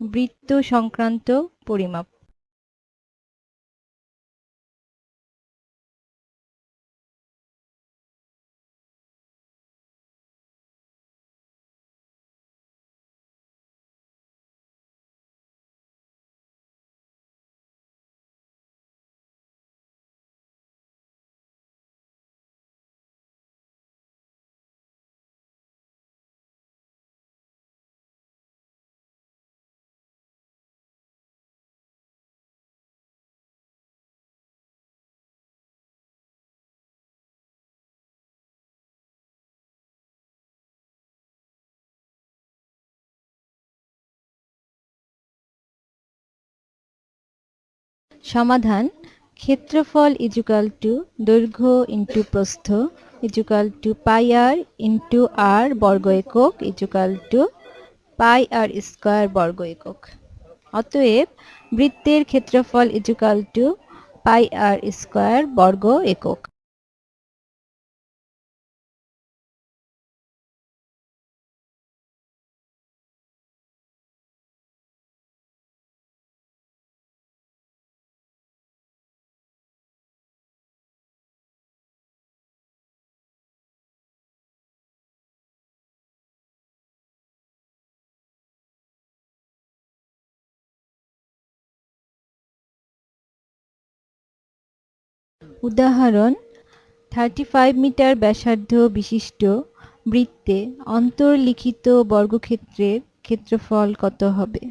বৃত্ত সংক্রান্ত পরিমাপ। সমাধান ক্ষেত্রফল ইজুকাল টু দৈর্ঘ্য ইন্টু প্রস্থ is equal to pi r into r বর্গ একক is equal to pi r square বর্গ একক। অতএব বৃত্তের ক্ষেত্রফল is equal to pi r square বর্গ একক। উদাহরণ থার্টি ফাইভ মিটার ব্যাসার্ধ বিশিষ্ট বৃত্তে অন্তর্লিখিত বর্গক্ষেত্রের ক্ষেত্রফল কত হবে?